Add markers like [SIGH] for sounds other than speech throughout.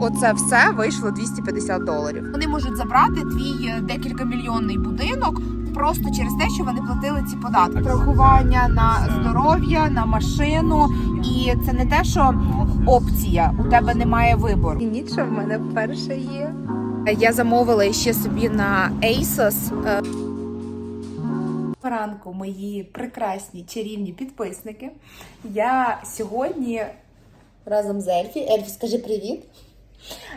Оце все вийшло 250 доларів. Вони можуть забрати твій е, декілька мільйонний будинок просто через те, що вони платили ці податки. Страхування на здоров'я, на машину, і це не те, що опція. У тебе немає вибору. І нічого в мене перше є. Я замовила ще собі на ASOS. е, Ранку, мої прекрасні чарівні підписники. Я сьогодні разом з Ельфі. Ельфі, скажи привіт.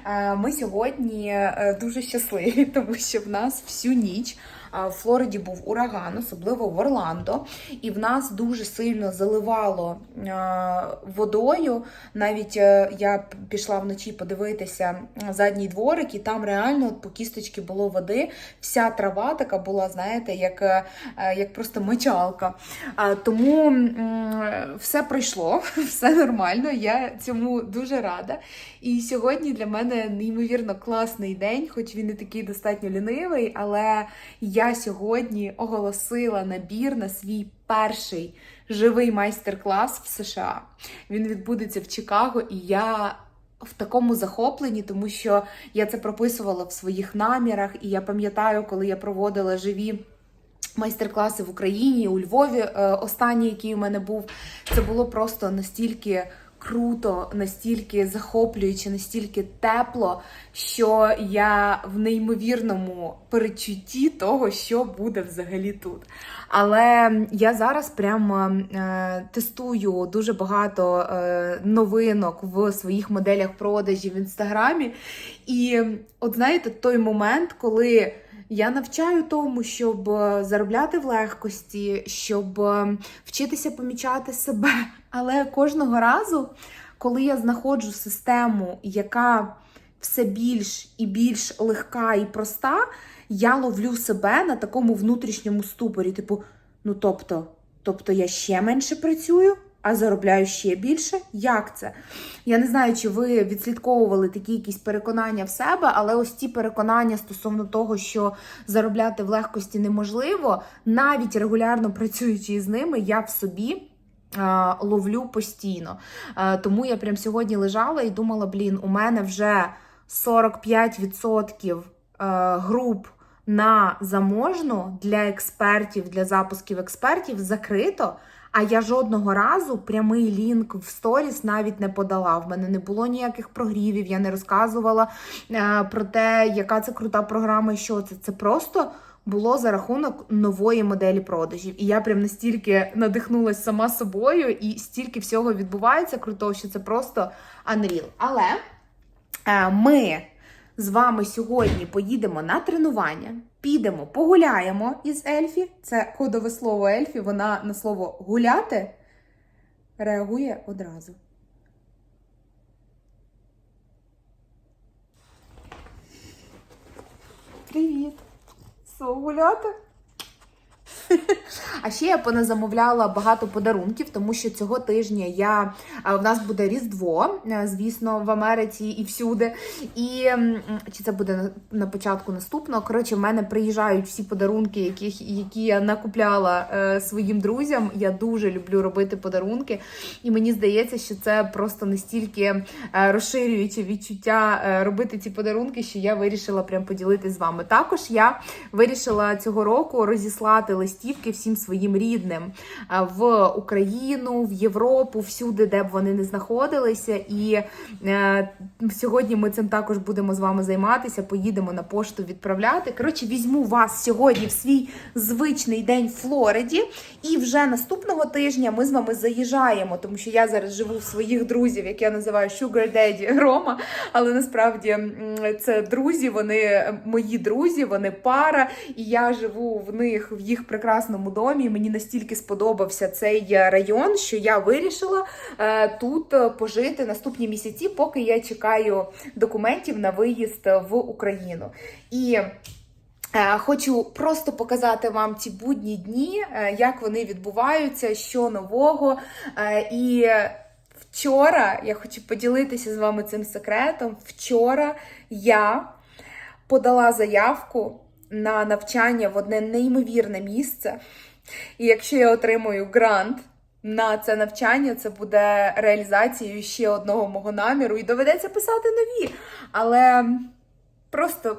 Е, Ми сьогодні е, дуже щасливі, [LAUGHS] тому що в нас всю ніч в Флориді був ураган, особливо в Орландо, і в нас дуже сильно заливало е, водою. Навіть е, я пішла вночі подивитися задній дворик, і там реально по кісточки було води. Вся трава така була, знаєте, як, е, як просто мочалка. Тому все пройшло, [LAUGHS] все нормально. Я цьому дуже рада. І сьогодні для мене неймовірно класний день, хоч він і такий достатньо лінивий, але я сьогодні оголосила набір на свій перший живий майстер-клас в США. Він відбудеться в Чикаго, і я. В такому захопленні, тому що я це прописувала в своїх намірах, і я пам'ятаю, коли я проводила живі майстер-класи в Україні, у Львові, е, останній, який у мене був, це було просто настільки круто, настільки захоплююче, настільки тепло, що я в неймовірному перечутті того, що буде взагалі тут. Але я зараз прямо е, тестую дуже багато е, новинок в своїх моделях продажів в інстаграмі. І от знаєте, той момент, коли я навчаю тому, щоб е, заробляти в легкості, щоб е, вчитися помічати себе. Але кожного разу, коли я знаходжу систему, яка все більш і більш легка і проста, я ловлю себе на такому внутрішньому ступорі. Типу, ну тобто, тобто я ще менше працюю, а заробляю ще більше. Як це? Я не знаю, чи ви відслідковували такі якісь переконання в себе, але ось ці переконання стосовно того, що заробляти в легкості неможливо, навіть регулярно працюючи з ними, я в собі. Ловлю постійно. Тому я прям сьогодні лежала і думала: блін, у мене вже 45% е, груп на заможну для експертів, для запусків експертів закрито. А я жодного разу прямий лінк в сторіс навіть не подала. В мене не було ніяких прогрівів, я не розказувала е, про те, яка це крута програма і що це. Це просто було за рахунок нової моделі продажів. І я прям настільки надихнулася сама собою, і стільки всього відбувається крутого, що це просто unreal. Але е, ми з вами сьогодні поїдемо на тренування, підемо, погуляємо із Ельфі. Це кодове слово Ельфі. Вона на слово гуляти реагує одразу. Привіт! Що, гуляти? А ще я поназамовляла багато подарунків, тому що цього тижня я в нас буде Різдво, е, звісно, в Америці і всюди. І чи це буде на, початку наступного? Коротше, в мене приїжджають всі подарунки, яких, які я накупляла е, своїм друзям. Я дуже люблю робити подарунки, і мені здається, що це просто настільки е, розширююче відчуття е, робити ці подарунки, що я вирішила прям поділитися з вами. Також я вирішила цього року розіслати листівки всім своїм рідним е, в Україну, в Європу, всюди, де б вони не знаходилися. І е, сьогодні ми цим також будемо з вами займатися. Поїдемо на пошту відправляти. Коротше, візьму вас сьогодні в свій звичний день в Флориді, і вже наступного тижня ми з вами заїжджаємо, тому що я зараз живу в своїх друзів, як я називаю Sugar Daddy Рома. Але насправді це друзі, вони мої друзі, вони пара, і я живу в них в їх прекрасному домі. Мені настільки сподобався цей район, що я вирішила е, тут е, пожити наступні місяці, поки я чекаю документів на виїзд в Україну. І Е, Хочу просто показати вам ці будні дні, е, як вони відбуваються, що нового. Е, І вчора я хочу поділитися з вами цим секретом. Вчора я подала заявку на навчання в одне неймовірне місце. І якщо я отримую грант, на це навчання. Це буде реалізацією ще одного мого наміру, і доведеться писати нові. Але просто,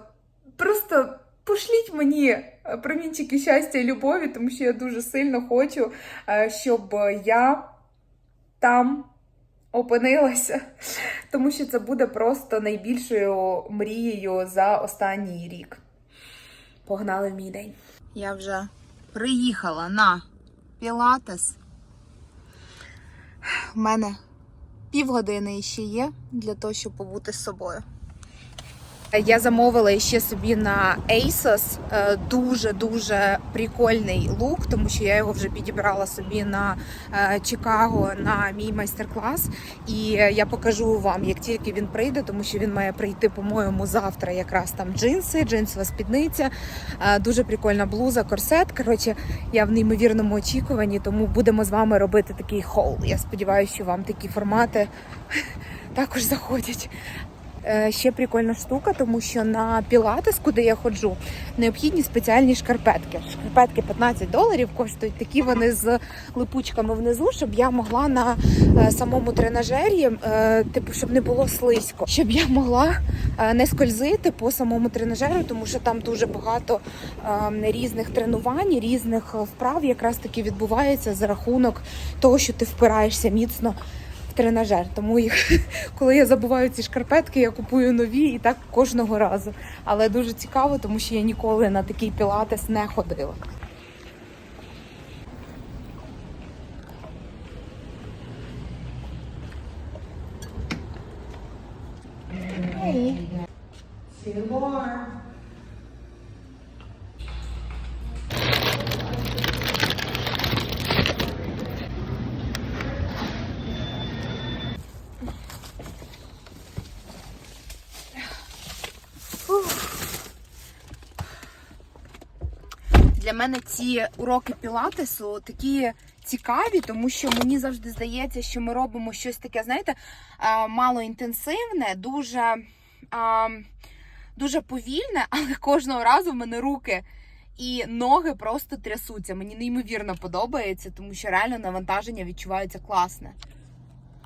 просто пошліть мені е, промінчики щастя і любові, тому що я дуже сильно хочу, е, щоб я там опинилася, тому що це буде просто найбільшою мрією за останній рік. Погнали в мій день. Я вже приїхала на Пілатес. У мене півгодини ще є для того, щоб побути з собою. Я замовила ще собі на ASOS е, дуже-дуже прикольний лук, тому що я його вже підібрала собі на е, Чикаго на мій майстер-клас. І я покажу вам, як тільки він прийде, тому що він має прийти, по-моєму, завтра якраз там джинси, джинсова спідниця, е, дуже прикольна блуза, корсет. Коротше, я в неймовірному очікуванні, тому будемо з вами робити такий хол. Я сподіваюся, що вам такі формати [LAUGHS] також заходять. Е, Ще прикольна штука, тому що на пілатес, куди я ходжу, необхідні спеціальні шкарпетки. Шкарпетки 15 доларів коштують. Такі вони з липучками внизу, щоб я могла на е, самому тренажері, е, типу, щоб не було слизько, щоб я могла не скользити по самому тренажеру, тому що там дуже багато е, різних тренувань, різних вправ якраз таки відбувається за рахунок того, що ти впираєшся міцно тренажер. Тому їх, [LAUGHS] коли я забуваю ці шкарпетки, я купую нові і так кожного разу. Але дуже цікаво, тому що я ніколи на такий пілатес не ходила. Для мене ці уроки пілатесу такі цікаві, тому що мені завжди здається, що ми робимо щось таке, знаєте, малоінтенсивне, дуже, дуже повільне, [LAUGHS] але кожного разу в мене руки і ноги просто трясуться. Мені неймовірно подобається, тому що реально навантаження відчувається класне.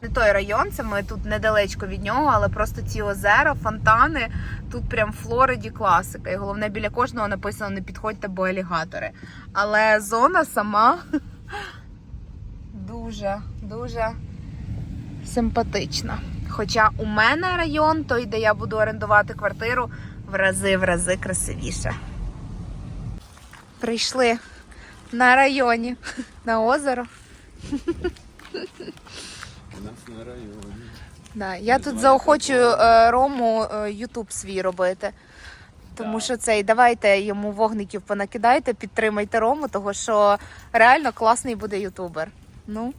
Не той район, це ми тут недалечко від нього, але просто ці озера, фонтани. Тут прям Флориді класика. І головне, біля кожного написано не підходьте, бо алігатори. Але зона сама [LAUGHS] дуже, дуже симпатична. Хоча у мене район, той, де я буду орендувати квартиру, в рази в рази красивіше. Прийшли на районі, [LAUGHS] на озеро. [LAUGHS] Да, я тут заохочую е, Рому е, Ютуб свій робити. Тому що цей давайте йому вогників понакидайте, підтримайте Рому, того що реально класний буде ютубер. Ну,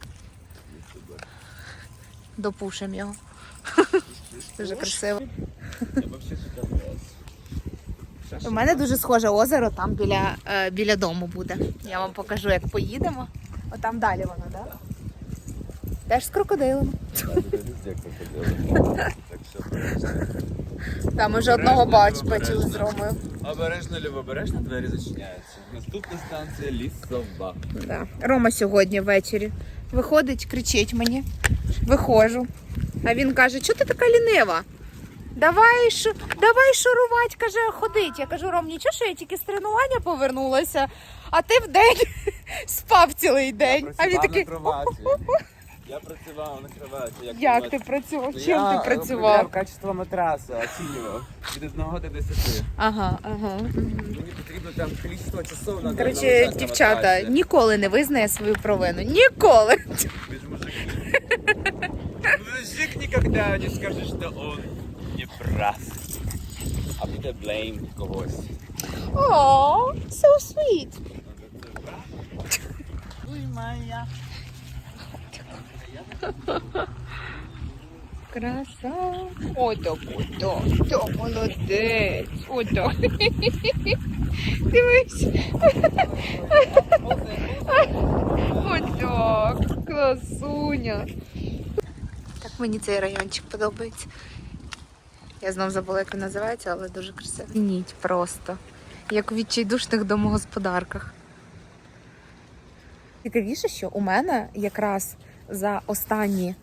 допушимо його. [LAUGHS] Дуже красиво. У мене дуже схоже озеро там біля, е, біля дому буде. Я вам покажу, як поїдемо. Отам далі воно, так? Теж з обережно. Там вже одного бач, бачили з обережно. Ромою. Обережно, лівобережно, двері зачиняються. Наступна станція лісова. Да. Рома сьогодні ввечері виходить, кричить мені. Виходжу. А він каже: що ти така лінива? Давай, шу... Давай шурувати, каже, ходить. Я кажу, Ром, нічого, що я тільки з тренування повернулася, а ти в день [LAUGHS] спав цілий день. А він такий. Я працював на кроваті. як ти працював? Чим я ти працював? перевіряв качество матраса, оцінював. Від 1 до 10. Ага, ага. Мені потрібно там кількість часов на Коротше, навчати дівчата матрасі. ніколи не визнає свою провину. Ніколи. Без мужика. Мужик никогда не скажет, что он не прав. А буде блейм когось. О, so sweet. Ой, моя. Краса. Ой, так, так, молодець. Так. Дивись. Так, красуня. Так мені цей райончик подобається. Я знов забула, як він називається, але дуже красивий. Ніть просто. Як у відчайдушних домогосподарках. Цікавіше, що у мене якраз за останні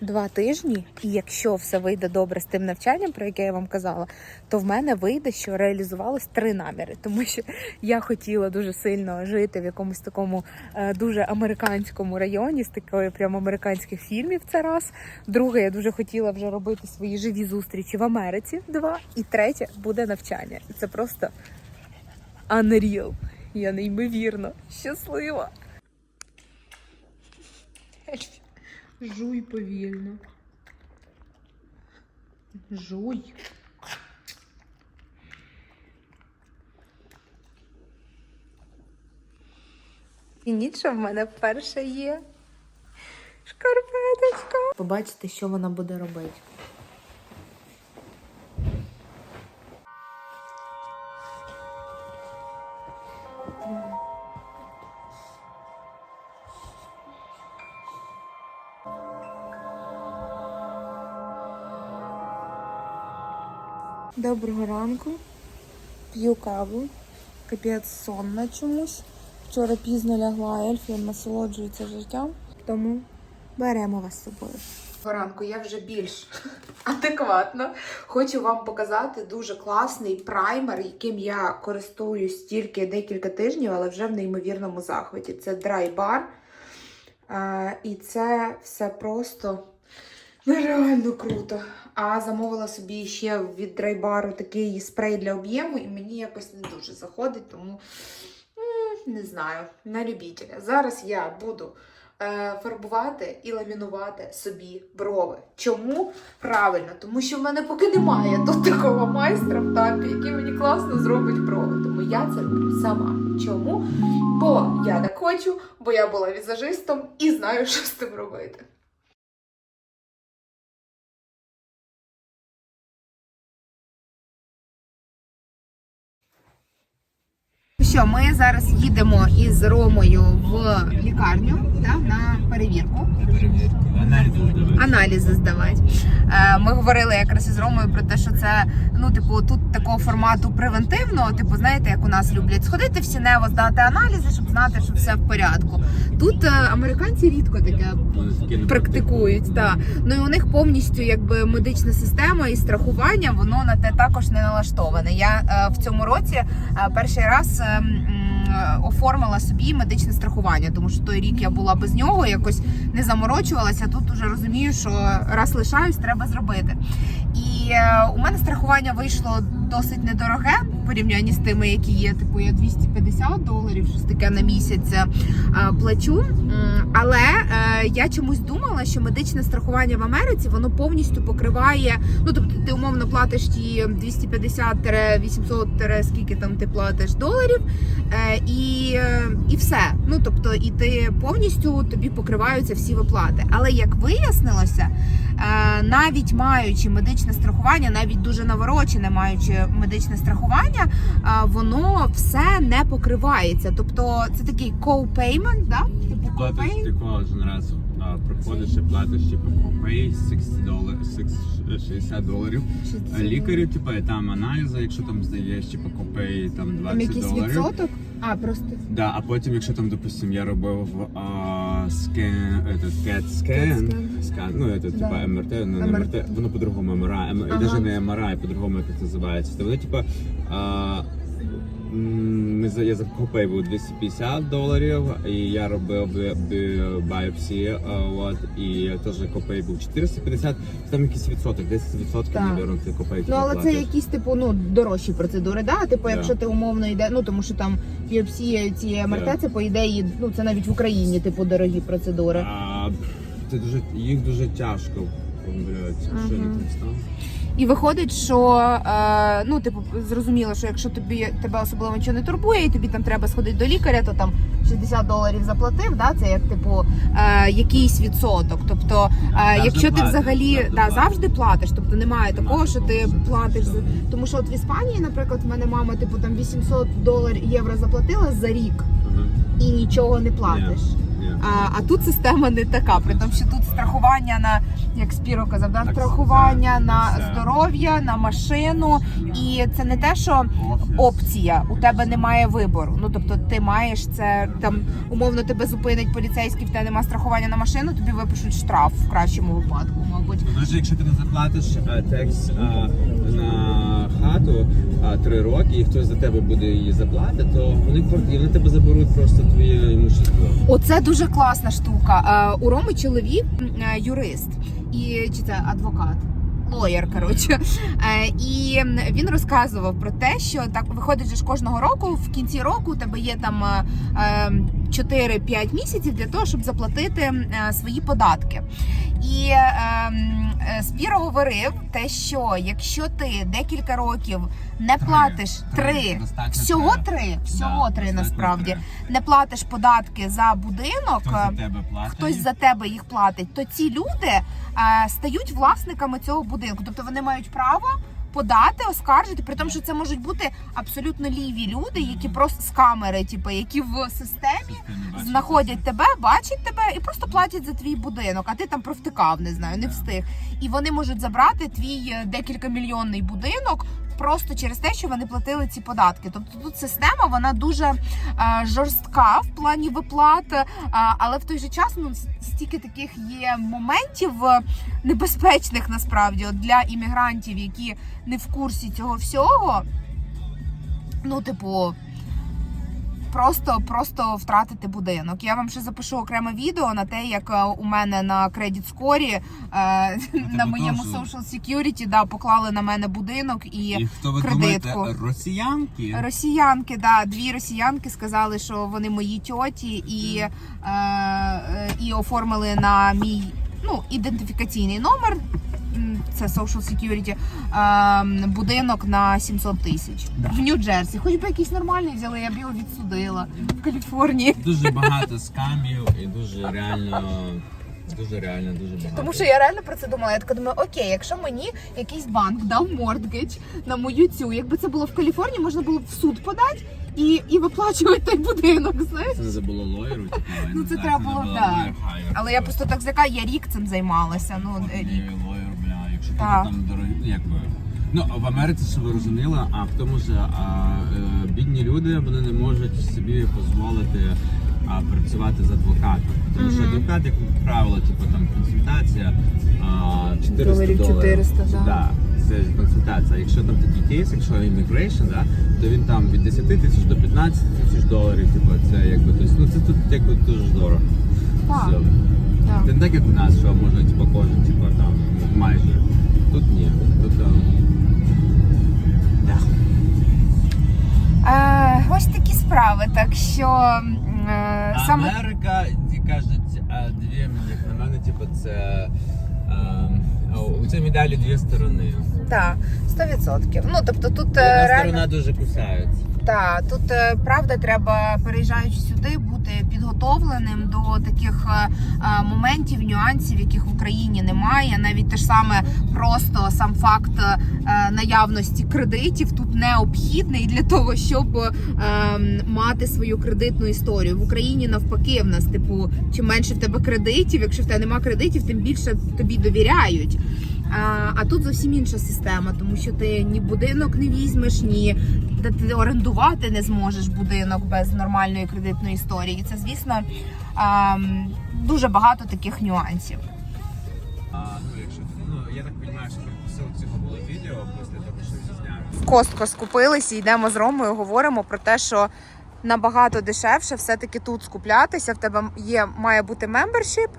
два тижні, і якщо все вийде добре з тим навчанням, про яке я вам казала, то в мене вийде, що реалізувалось три наміри, тому що я хотіла дуже сильно жити в якомусь такому е, дуже американському районі з такої прямо американських фільмів. Це раз. Друге, я дуже хотіла вже робити свої живі зустрічі в Америці. Два. І третє буде навчання. І це просто unreal. Я неймовірно щаслива. Жуй повільно. Жуй. І нічого в мене вперше є. Шкарпеточка. Побачите, що вона буде робити. Доброго ранку. П'ю каву. Капець сонна чомусь. Вчора пізно лягла ельф, він насолоджується життям, тому беремо вас з собою. Ранку я вже більш [LAUGHS] адекватно. Хочу вам показати дуже класний праймер, яким я користуюсь тільки декілька тижнів, але вже в неймовірному захваті. Це Bar. Е, і це все просто нереально круто. А замовила собі ще від драйбару такий спрей для об'єму, і мені якось не дуже заходить, тому не знаю, на любителя. Зараз я буду е, фарбувати і ламінувати собі брови. Чому? Правильно, тому що в мене поки немає тут такого майстра в тампі, який мені класно зробить брови. Тому я це роблю сама. Чому? Бо я так хочу, бо я була візажистом і знаю, що з тим робити. Що, ми зараз їдемо із Ромою в лікарню да, на перевірку. Перевірку. Аналізи здавати. Е, Ми говорили якраз із Ромою про те, що це ну, типу, тут такого формату превентивного. Типу, знаєте, як у нас люблять сходити в сінево, здати аналізи, щоб знати, що все в порядку. Тут е, американці рідко таке практикують. Так. Ну і у них повністю якби медична система і страхування воно на те також не налаштоване. Я е, в цьому році е, перший раз. е, м, е, Оформила собі медичне страхування, тому що той рік я була без нього, якось не заморочувалася. Тут уже розумію, що раз лишаюсь, треба зробити. І е, у мене страхування вийшло досить недороге в порівнянні з тими, які є. Типу я 250 доларів, щось таке на місяць е, плачу. Але е, я чомусь думала, що медичне страхування в Америці воно повністю покриває. Ну тобто, ти умовно платиш ті 250-800 скільки там ти платиш доларів, і, і все. Ну тобто, і ти повністю тобі покриваються всі виплати. Але як вияснилося, навіть маючи медичне страхування, навіть дуже наворочене, маючи медичне страхування, воно все не покривається. Тобто це такий co-payment, да? Типу Платиш ти кожен раз а, приходиш і платиш типу копей 60 доларів, 60 доларів. А Лікарю, типу, і там аналізи, якщо там здаєш, типу, копей там 20 Там якийсь доларів. відсоток? А, просто Да, а потім, якщо там, допустим, я робив а, скен, этот, CAT scan, скан, ну, это, типа, МРТ, ну, не МРТ. Воно по-другому МРА, Ага. даже не МРА, по-другому як це називається. То воно, типа, а, я за копей був 250 доларів, і я робив бі- бі- от, і теж копей був 450, там якийсь відсоток, 10% Так. недорого ти копей. Ну, але це якісь типу ну дорожчі процедури, да? Типу, якщо ти умовно йде, ну тому що там біопсія, ці МРТ, це по ідеї, ну це навіть в Україні, типу, дорогі процедури. А, це дуже, їх дуже тяжко. Блядь, що я не там став? І виходить, що е, ну, типу, зрозуміло, що якщо тобі тебе особливо нічого не турбує, і тобі там треба сходити до лікаря, то там 60 доларів заплатив. Да? Це як типу е, якийсь відсоток. Тобто, е, якщо ти взагалі завжди да, платиш. завжди платиш, тобто немає такого, що ти платиш за тому, що от в Іспанії, наприклад, в мене мама, типу, там 800 доларів євро заплатила за рік і нічого не платиш. А, а тут система не така, при тому, що тут страхування на як Спіро казав, да? Страхування на здоров'я, на машину. І це не те, що опція. У тебе немає вибору. Ну тобто, ти маєш це там умовно тебе зупинить поліцейський, в тебе немає страхування на машину, тобі випишуть штраф в кращому випадку, мабуть. Дуже, якщо ти не заплатиш е, текст е, на хату е, три роки, і хтось за тебе буде її заплатити, то вони квартирі, вони тебе заберуть просто твоє імущество. Оце дуже класна штука. У Роми чоловік юрист і чи це адвокат. Лоєр, коротше, Е, і він розказував про те, що так виходить ж кожного року. В кінці року у тебе є там е, е, 4-5 місяців для того, щоб заплатити е, свої податки. І е, е, Спіро говорив те, що якщо ти декілька років не платиш три, всього три. три, всього три насправді три. не платиш податки за будинок, Хтось за тебе платить. хтось за тебе їх платить, то ці люди е, стають власниками цього будинку. Тобто вони мають право подати, оскаржити, при тому, що це можуть бути абсолютно ліві люди, які просто з камери, типу, які в системі знаходять тебе, бачать тебе і просто платять за твій будинок, а ти там провтикав, не знаю, не встиг. І вони можуть забрати твій декілька мільйонний будинок. Просто через те, що вони платили ці податки. Тобто тут система вона дуже е, жорстка в плані виплат, е, але в той же час ну стільки таких є моментів е, небезпечних насправді от для іммігрантів, які не в курсі цього всього. Ну, типу, просто, просто втратити будинок. Я вам ще запишу окреме відео на те, як е, у мене на кредит скорі е, на моєму social security да, поклали на мене будинок і. І хто ви кредитку. думаєте, росіянки? Росіянки, да, дві росіянки сказали, що вони мої тьоті, і, е, е, і оформили на мій ну, ідентифікаційний номер. Це Social Security, е, будинок на 700 тисяч Да. в Нью-Джерсі. Хоч би якийсь нормальний взяли, я б його відсудила в Каліфорнії. Дуже багато скамів і дуже реально, дуже реально, дуже багато. Тому що я реально про це думала. Я така думаю, окей, якщо мені якийсь банк дав мордгедж на мою цю, якби це було в Каліфорнії, можна було б в суд подати і, і виплачувати той будинок. Знаєш? Це не забуло лоєру, типу, Ну, це треба було, да. Але я просто так злякаю, я рік цим займалася. Ну От рік. Якщо ти Так. там дорогі, ну, якби. Ну, в Америці, щоб ви розуміли, а в тому ж а, е, бідні люди вони не можуть собі дозволити а, працювати з адвокатом. Тому що адвокат, як правило, типу там консультація а, 400 Доларів доларів. 400, да. да. Це консультація. Якщо там такий кейс, якщо immigration, да, то він там від 10 тисяч до 15 тисяч доларів. Типу, це якби тобто, ну це тут якби дуже здорово. Так. Все. Так. Це не так, як у нас, що можна типу, кожен, типу, там майже. Тут ні. Тут там. Да. Е, ось такі справи. Так що е, саме Америка, ті кажуть, а, дві як на мене, типу, це. а, У цій медалі дві сторони. так, 100%. Ну тобто тут е, Одна реально сторона дуже кусається. Та тут е, правда треба переїжджаючи сюди бути підготовленим до таких е, е, моментів, нюансів, яких в Україні немає. Навіть те ж саме просто сам факт наявності кредитів тут необхідний для того, щоб мати свою кредитну історію в Україні. Навпаки, в нас типу, чим менше в тебе кредитів, якщо в тебе нема кредитів, тим більше тобі довіряють. А, а тут зовсім інша система, тому що ти ні будинок не візьмеш, ні ти орендувати не зможеш будинок без нормальної кредитної історії. І це, звісно, ам, дуже багато таких нюансів. А, ну, якщо, ну, я так розумію, що предпосилок цього було відео після того, що я. В Костко скупились і йдемо з Ромою, говоримо про те, що набагато дешевше все-таки тут скуплятися. В тебе є має бути мембершіп,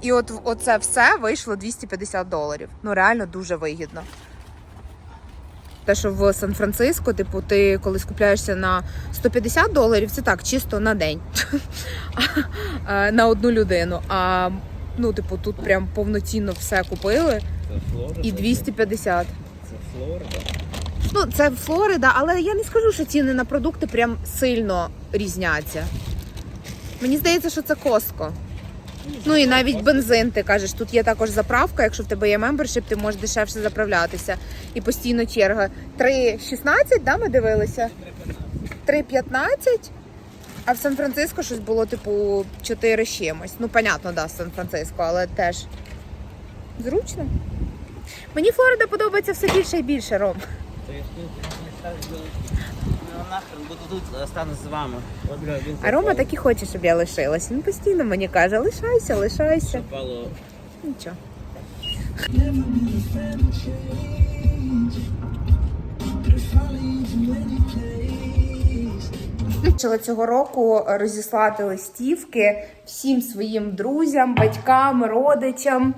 і от оце все вийшло 250 доларів. Ну реально дуже вигідно. Те, що в Сан-Франциско, типу, ти коли скупляєшся на 150 доларів, це так, чисто на день [LAUGHS] на одну людину. А ну, типу, тут прям повноцінно все купили і 250. Це Флорида. Ну, це Флорида, але я не скажу, що ціни на продукти прям сильно різняться. Мені здається, що це Костко. Ну і навіть бензин, ти кажеш, тут є також заправка. Якщо в тебе є мембершип, ти можеш дешевше заправлятися. І постійно черга. 3,16, да, ми дивилися? 3,15. А в Сан-Франциско щось було, типу, 4 з чимось. Ну, понятно, да, Сан-Франциско, але теж. Зручно. Мені Флорида подобається все більше і більше, Ром. А Рома так і хоче, щоб я лишилась. Він постійно мені каже, лишайся, лишайся. Нічого. Вирішила цього року розіслати листівки всім своїм друзям, батькам, родичам,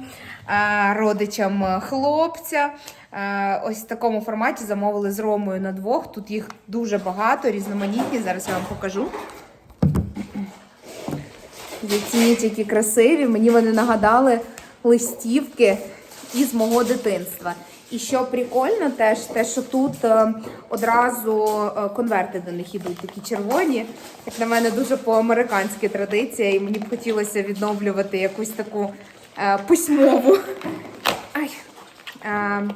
е, родичам хлопця. Е, Ось в такому форматі замовили з Ромою на двох. Тут їх дуже багато, різноманітні. Зараз я вам покажу. Зацініть, які красиві. Мені вони нагадали листівки із мого дитинства. І що прикольно, теж те, що тут е, одразу е, конверти до них ідуть, такі червоні. Як на мене, дуже по-американськи традиція, і мені б хотілося відновлювати якусь таку письмову. Ай, е,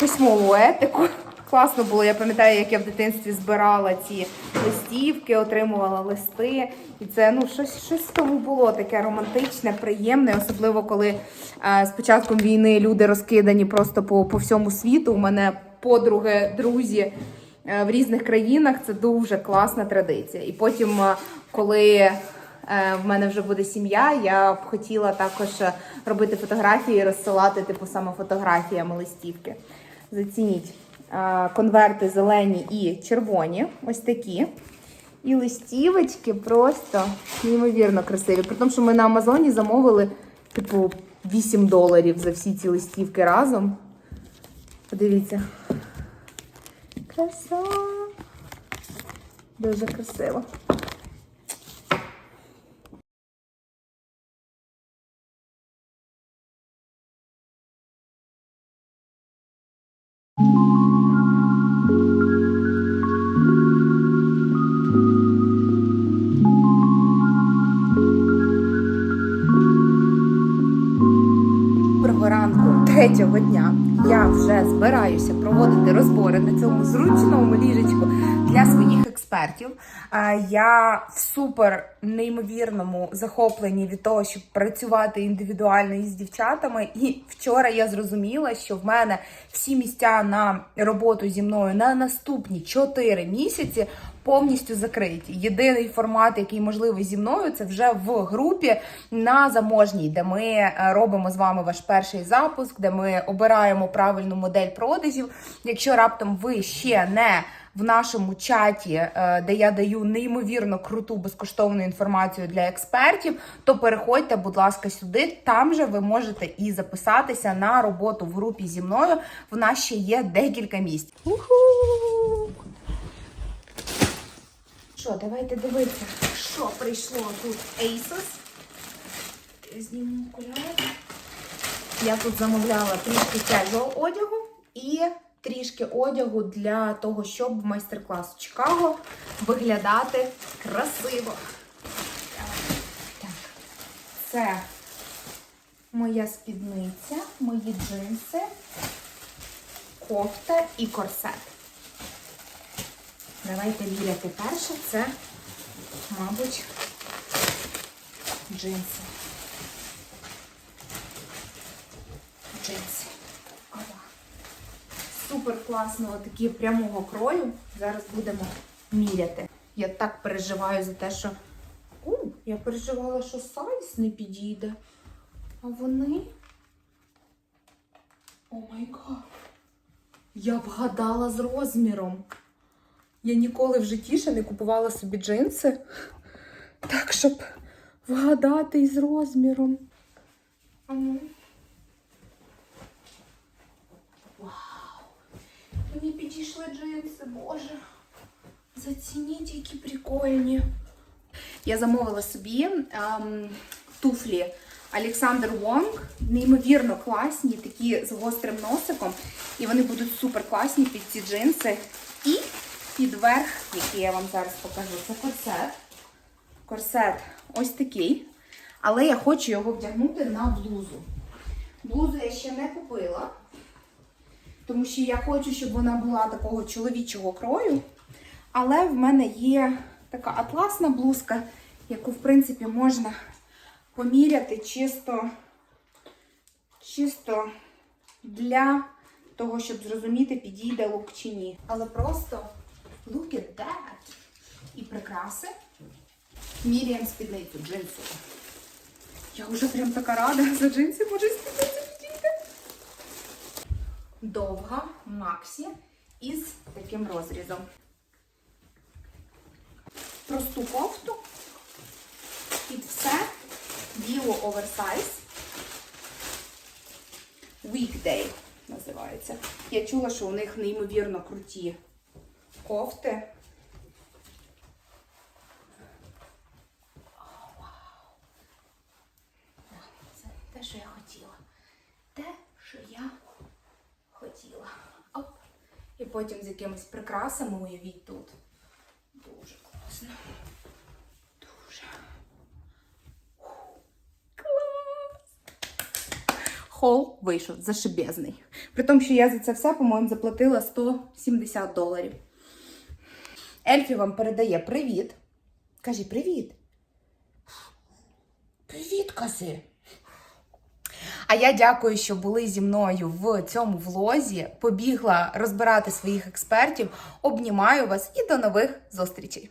письмову етику. Класно було. Я пам'ятаю, як я в дитинстві збирала ці листівки, отримувала листи. І це ну щось, щось в тому було таке романтичне, приємне, особливо коли е, з початком війни люди розкидані просто по, по всьому світу. У мене подруги, друзі е, в різних країнах. Це дуже класна традиція. І потім, е, коли в мене вже буде сім'я, я б хотіла також е, робити фотографії і розсилати типу саме фотографіями листівки. Зацініть Е, конверти зелені і червоні, ось такі. І листівочки просто неймовірно красиві. При тому, що ми на Амазоні замовили, типу, 8 доларів за всі ці листівки разом. Подивіться. Краса. Дуже красиво. Розбори на цьому зручному ліжечку для своїх експертів. Я в супер неймовірному захопленні від того, щоб працювати індивідуально із дівчатами. І вчора я зрозуміла, що в мене всі місця на роботу зі мною на наступні 4 місяці повністю закриті. Єдиний формат, який можливий зі мною, це вже в групі на заможній, де ми е, робимо з вами ваш перший запуск, де ми обираємо правильну модель продажів. Якщо раптом ви ще не в нашому чаті, е, де я даю неймовірно круту безкоштовну інформацію для експертів, то переходьте, будь ласка, сюди. Там же ви можете і записатися на роботу в групі зі мною. В нас ще є декілька місць. Уху! Що, давайте дивитися, що прийшло тут Asos. Зніму окуляри. Я тут замовляла трішки casual одягу і трішки одягу для того, щоб в майстер-клас в Чикаго виглядати красиво. Так, це моя спідниця, мої джинси, кофта і корсет. Давайте міряти перше. Це, мабуть, джинси. Джинси. Супер класно, такі прямого крою. Зараз будемо міряти. Я так переживаю за те, що. У, я переживала, що сайз не підійде. А вони. О май гад. Я вгадала з розміром. Я ніколи в житті ще не купувала собі джинси. Так, щоб вгадати із розміром. Вау! Мені підійшли джинси, боже. Зацініть, які прикольні. Я замовила собі ем, туфлі Олександр Вонг. Неймовірно класні, такі з гострим носиком. І вони будуть супер класні під ці джинси. І під верх, який я вам зараз покажу, це корсет. Корсет ось такий. Але я хочу його вдягнути на блузу. Блузу я ще не купила, тому що я хочу, щоб вона була такого чоловічого крою. Але в мене є така атласна блузка, яку, в принципі, можна поміряти чисто чисто для того, щоб зрозуміти, підійде лук чи ні. Але просто look at that. І прикраси. Міряємо спідницю джинсову. Я вже прям така рада за джинси, може спідниця підійде. Довга Максі із таким розрізом. Просту кофту. Під все біло оверсайз. Weekday називається. Я чула, що у них неймовірно круті кофти. Це те, що я хотіла. Те, що я хотіла. Оп. І потім з якимись прикрасами уявіть тут. Дуже класно. Дуже. Клас! Хол вийшов зашибезний. При тому, що я за це все, по-моєму, заплатила 170 доларів. Ельфі вам передає привіт. Кажи привіт. Привіт, кази. А я дякую, що були зі мною в цьому влозі. Побігла розбирати своїх експертів. Обнімаю вас і до нових зустрічей.